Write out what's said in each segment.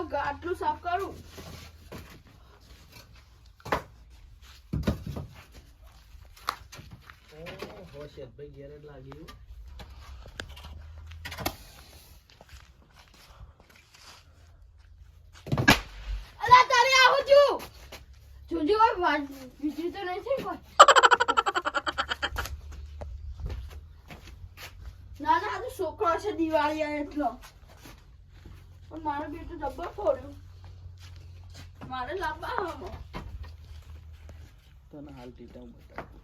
આટલું સાફ કરું? શેઠભાઈ ઘેર જ જોજો વીજળી તો નથી કોઈ? ના ના તો છોકરો છે દિવાળી એટલો. મારો બેટો ડબ્બો ફોડ્યો. મારે લાંબા હમો તને હાલ ટીટા હું બતાવું.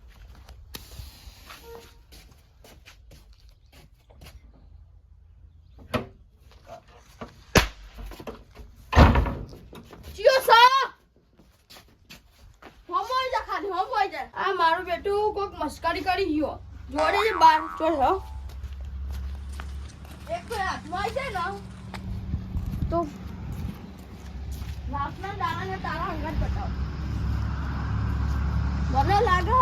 આ મારો બેટો કોક મસ્કરી કરી ગયો. જોડે બાર ચોડ એક હાથમાં છે ને. તો મને લાગે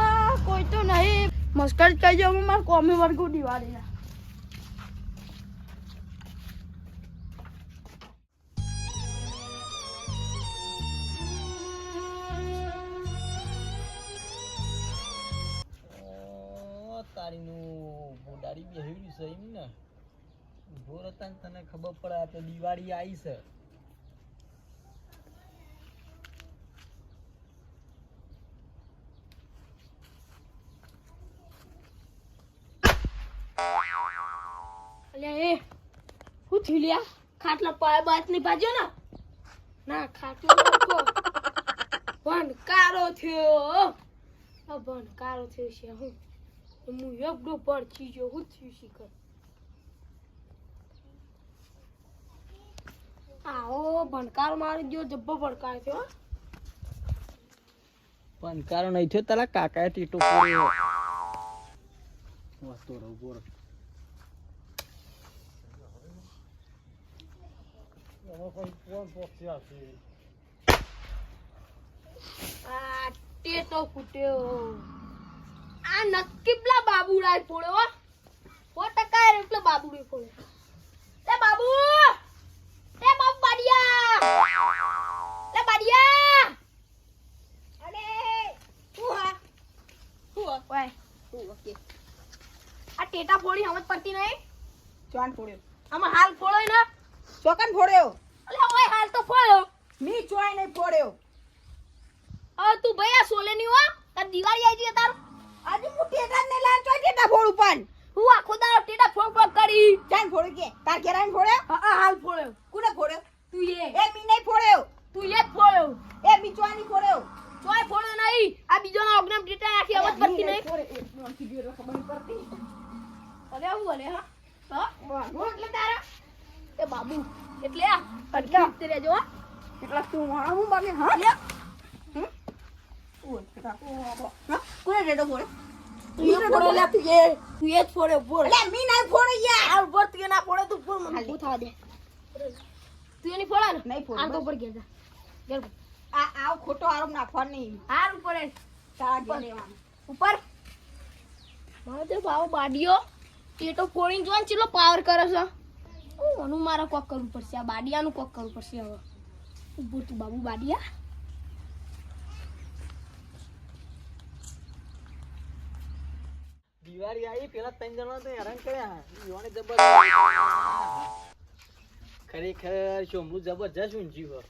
કોઈ તો નહીં. મસ્કરી કરી જો મારા કોમી વર્ગો દિવાળીના. તારીનું બોડાડી રહ્યું છે એમ ને? ઊભો હતા ને તને ખબર પડે, આ તો દિવાળી આવી છે. અલ્યા, એ હું થયું લ્યા? ખાટલા પાય બાતની ભાજ્યો ને? ના, ખાટલો ભણકારો થયો ભણકારો થયો છે, હું. હું એકડો પર ચીજો હું થયું શીખર? ભણકાર મારી ગયો જબ્બો ભણકાર થયો પણ નહીં થયો તારા કાકાએ ટીટો પૂર્યો વાતો રહું બોર. આ ટેટો ફૂટ્યો આ નક્કી પેલા બાબુડાએ ફોડ્યો. સો ટકા એ પેલા ફોડ્યો. બાબુ! એ બાડિયા અરે હા શું હા ઓય શું ઓકે આ ટેટા ફોડી સમજ પડતી નહીં. ચોન ફોડ્યો. આમાં હાલ ફોડોય ને ચોકન ફોડ્યો. અલે ઓય હાલ તો ફોડ્યો મી ચોય નહીં ફોડ્યો. હવે તું ભાઈ આ સોલે ની હો. તાર દિવાળી આવી ગઈ તાર. આજે હું ટેટા ને લાન ચોય ટેટા ફોડું પણ હું આખો દાડો ટેટા ફોડ ફોડ કરી. ચાન ફોડ કે. તાર આવીને ફોડ્યો? હા હા, હાલ ફોડ્યો. કુને ફોડ્યો? તું એ. એ મી નહીં ફોડ્યો. તું એ જ ફોડ્યો. એ મી ચોય નહીં ફોડ્યો. ચોય ફોડ્યો નહીં. આ બીજો નો ઓગ્રામ ડેટા નાખી અવાજ પડતી નહીં. ફોડે ખબર પડતી. અરે આવું અરે હા. હા હું એટલે તારા. એ બાબુ. એટલે આ અટકા હા. એટલા તું મારા હું બાગે હા? લે. હમ? ઓય, હા? કોને ટેટો ફોડ્યો? તું એ લે તું એ તું એ જ ફોડ્યો બોલ. અલે મી નહીં ફોડ્યો યાર. આ ઉપર તું ના ફોડે તું ફોડ મને. થવા દે. તું એની ફોડા ને નહીં ફોડ, આ તો બસ. ઉપર ગયા જા. ઘેર આ આવ ખોટો આરોપ નાખવા નહીં. હાર ઉપર એ. તારા ઘેર રહેવાનું. ઉપર. મારો તે બાવો બાડીઓ. એ તો ફોડીને જોવા ચેટલો પાવર કરે છે. ઓનું મારે કોક કરવું પડશે. આ બાડિયાનું કોક કરવું પડશે હવે. ઊભો તું બાબુ બાડિયા. દિવાળી આવી પેલા ત્રણ જણા તો હેરાન કર્યા. ઈઓને જબર ખરેખર શોમલું જબરજસ્ત ઊંચ્યું હો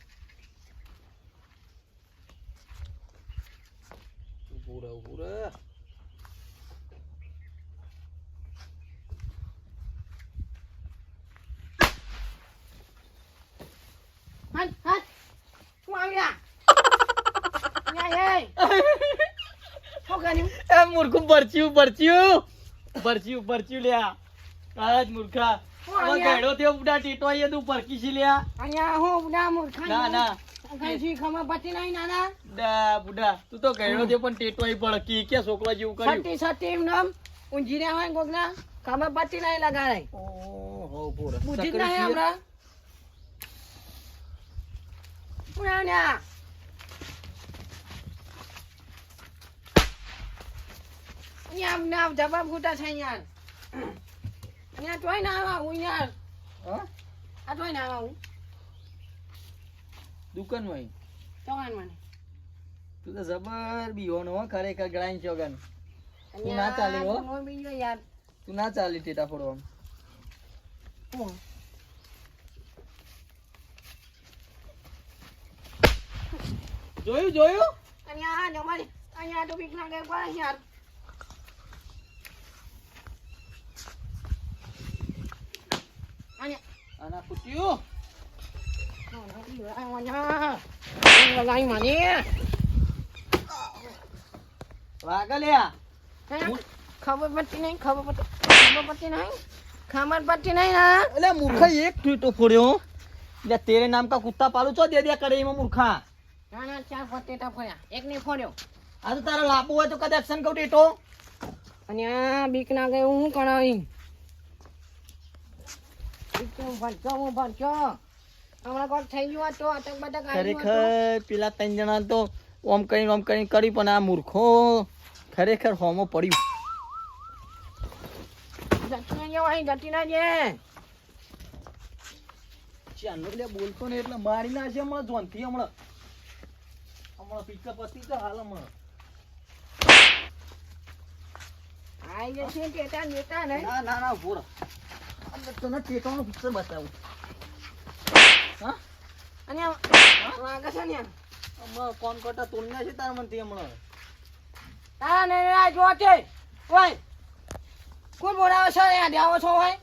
ઊભું રહે ઊભું રહે. હાલ હાલ હું આવ્યા? ન્યાય એ શું કર્યું? એ મૂર્ખું પરચ્યું પરચ્યું. પરચ્યું પરચ્યું લ્યા. આજ મૂર્ખા? ગયડો થયો બુડા ટીટો એ તું પરકી છી લ્યા. અહીંયા હું ના મૂર્ખા ના ના. કઈ શી ખબર પડતી નાના ડા બુડા તું તો ગયડો થયો પણ ટેટો ય પડકી કે છોકરા જેવું કર્યું? સટી સટી એમ નામ. ઊંઘી રહ્યા હોય કોકના? ખબર પડતી નહીં લગાડાય ઓહો પૂરો બુદ્ધિ જ નહીં હમણાં હું આવ્યા અહીંયા આમ ના જવાબ ખોટા છે યાર અહીંયા તોય ના આવા હું યાર. હા? આ તોય ના આવા હું. દુકાનમાં ચોગાન મને તું તો જબર બીવાનો હો ખરેખર ગ્રાઈન ચોગન તું ના ચાલે હો. યાર. તું ના ચાલી ટેટા ફોડવા. હું. જોયું જોયું? અહીંયા આ નમારી અહીંયા તો બીક લાગે વાગા લ્યા ખબર પડતી નહીં ખબર ખબર પડતી નહીં ખબર પડતી નહીં ના એટલે મૂર્ખા એક ટેટો ફોડ્યો એટલે તેરે નામ કા કુત્તા પાલું છો દે દે કરે એમાં મૂર્ખા ના ના ચાર પટેટા ફોડ્યા એક નહીં ફોડ્યો આ તો તારા લાંબુ હોય તો કદાચ એક્શન કહું ટેટો અને આ બીક ના ગયો હું કણાવી ભરચો હું ભરચો હમણાં કોક થઈ ગયું હોત તો અટક બટક આવી ગયું હોત ખરેખર પેલા ત્રણ જણા તો ઓમ કરીને ઓમ કરીને કરી પણ આ મૂર્ખો ખરેખર હોમો પડ્યું. ના ના એટલે બોલતો ને એટલે મારી ના છે હમણાં જોનથી હમણાં. હમણાં પિકઅપ હતી તો હાલ હમણાં. આઈ જશે નેતા ના. ના ના ઊભો રહો. અંદર તને ટેટોનું પિક્ચર બતાવું. હા? અને વાગે છે ને હમણાં કોણ કોટા તોડના છે તારા મનથી હમણાં? તારા ને આ જો છે. ઓય! કોણ બોલાવે છે? અહીંયા દેવો છો હોય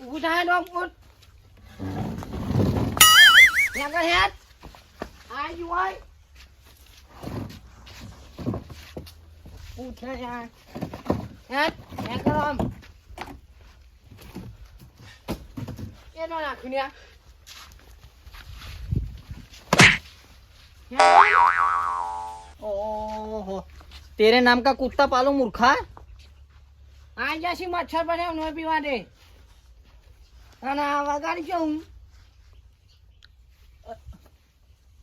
ઊભું થાય તો કોણ? યાર હેત આ જો હોય. ઉઠે યાર હેત યાર કરો આમ. એ તો નાખી ને ઓહો. તેરે નામ કા કુત્તા પાલો મૂર્ખા? આ જાસી મચ્છર પડે નો પીવા દે. અને આ વગાડી છે હું.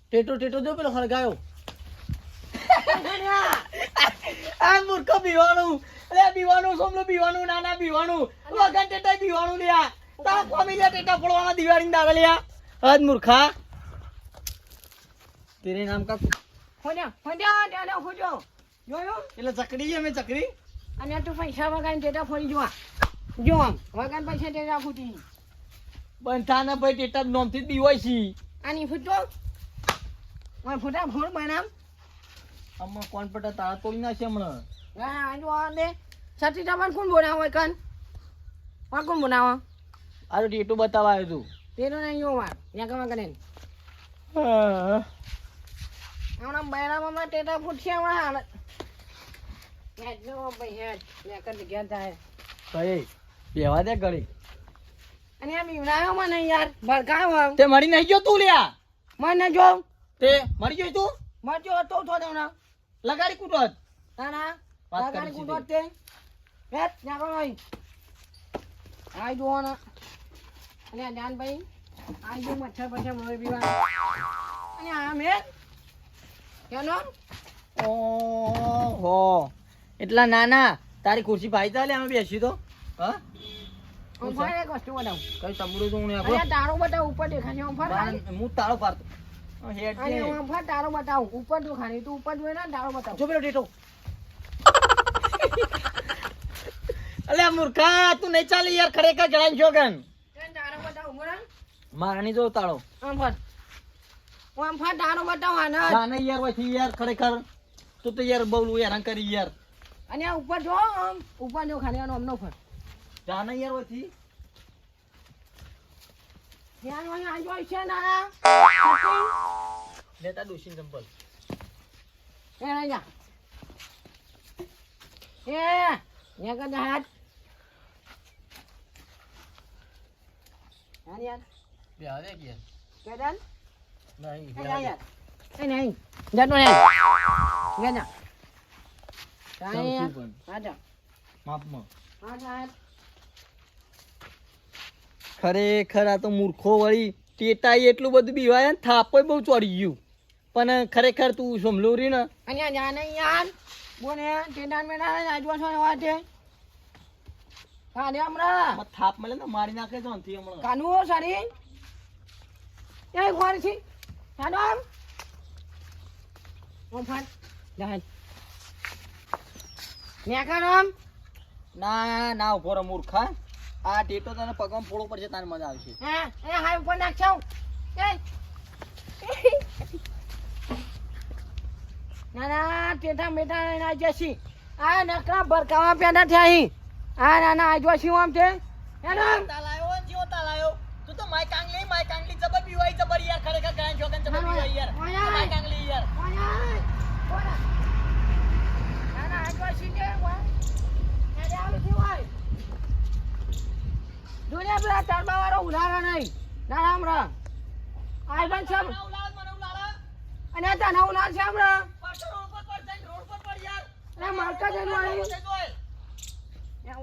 ટેટો ટેટો જો પેલો હળગાયો. આ મૂર્ખો પીવાનું અરે પીવાનું સોમલો પીવાનું નાના પીવાનું વગન ટેટા પીવાનું લ્યા. તારા ફેમિલી ટેટા ફોડવાના દિવાળી દાવે લ્યા હદ મૂર્ખા. તેરે નામ કા ખોજો ખોજો દાદા ખોજો જોયો? એટલે ચકડી છે મેં ચકડી. અને તું પૈસા વગાડીને ટેટા ફોડી જોવા. જો આમ. વગાડ પૈસા ટેટા ફૂટી. બંધાના ભાઈ ટેટા નોમથી જ છે. આની ફૂટો. ઓય ફૂટા ફોડ બનામ હમણાં કોણ પટા તારા તોડી નાખે હમણાં? આ જો આ દે સતી તપન કોણ બનાવો કન? કોણ કોણ બનાવો? આ તો ટેટો બતાવવા આવ્યો તું. તેનો નહીં જોવા યા કમા કરે હમણાં બૈરામાં ટેટા ફૂટશે હમણાં હાલત ગયા બેવા દે ઘડી અને આ બીવડાયો મને યાર. ભડકાયો તે મરી નહીં ગયો તું લ્યા. મને જો તે મરી ગયો તું? મરજો હતો થોડો હમણાં. લગાડી કૂટો ના ના લગાડી કૂટો તે. હેટ ત્યાં આઈ જુઓ ને. અને આ જાનભાઈ આઈ જો મચ્છર પછી મોય પીવા અને આ મેં કેનો? ઓહો એટલા નાના. તારી ખુરશી ભાઈ ચાલે અમે બેસી તો. હા? ઉપર આ ખાલી તું ઉપર જોઈ ને તારો બતાવ. જો પેલો ટેટો. અલે મૂર્ખા તું નહીં ચાલી યાર ખરેખર જણાઈ છો બતાવ મારાની જો તાળો આમ ફર આમ ફર તારો બતાવ આને ના યાર પછી યાર ખરેખર તું તો યાર બહુ હેરાન કરી યાર. અને આ ઉપર જો આમ ઉપર જો ખાલી આનો આમનો ફર જા યાર પછી. ધ્યાન વાળી આ છે ના લેતા દોશી ચંપલ એ લઈ એ યા કર હાથ. યાર યાર બેહા દે કે? કેદન નહીં એ યાર દે. નહીં. જતો નહીં ગેના ચાલ આજા માપમાં. આજા ખરેખર આ તો મૂર્ખો વળી ટેટાઈ એટલું બધું બીવાય ને થાપોય બહુ ચડી ગયું. પણ ખરેખર તું સમલું રી ને. અહીંયા આ જાને યાર. બોને ટેડાન મેડા આજુબાજુ છો. વાતે કાને હમણાં. થાપ મળે ને મારી નાખે છે આનથી હમણાં. કાનુ સારી. એ કોણ છે. હેડો આમ. ઓમ ફાટ. જાય નેકાનો આમ. ના ના ઊભો રહો મૂર્ખા આ ટેટો તને પગમાં ફોડવો પડશે તારે મજા આવશે. હે એ હાય ઉપર નાખશો એ. ના ના ટેટા મેટા ના જશી આ નકરા ભરકાવા પેડા થયા અહીં આ ના ના આજવા શું આમ છે? હેડો તાલાયો જીઓ તાલાયો. તું તો માય કાંગલી માય કાંગલી જબર બીવાઈ જબર યાર ખરેખર ગાયન જોગન જબર હા, બીવાઈ યાર. માય કાંગલી યાર. ઓય, ઓય. ના ના આજવા શું છે? ઓય. હેડે શું હોય? દુનિયા પેલા તરબા વાળો નહીં. અને તને છે હમણાં રોડ પર પડ જાય રોડ પર પડ યાર. અરે મારકા જઈને.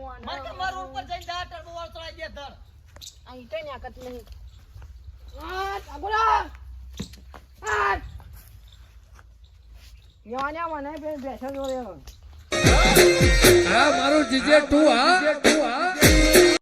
માર કે માર રોડ પર જઈને જા ટર્બો વાળો ચડાઈ દે ધર. અહીં કઈ નાકત નહીં. આ આગોલા આ યાને મને બેઠો જોડે આ મારું જીજે તું હા તું હા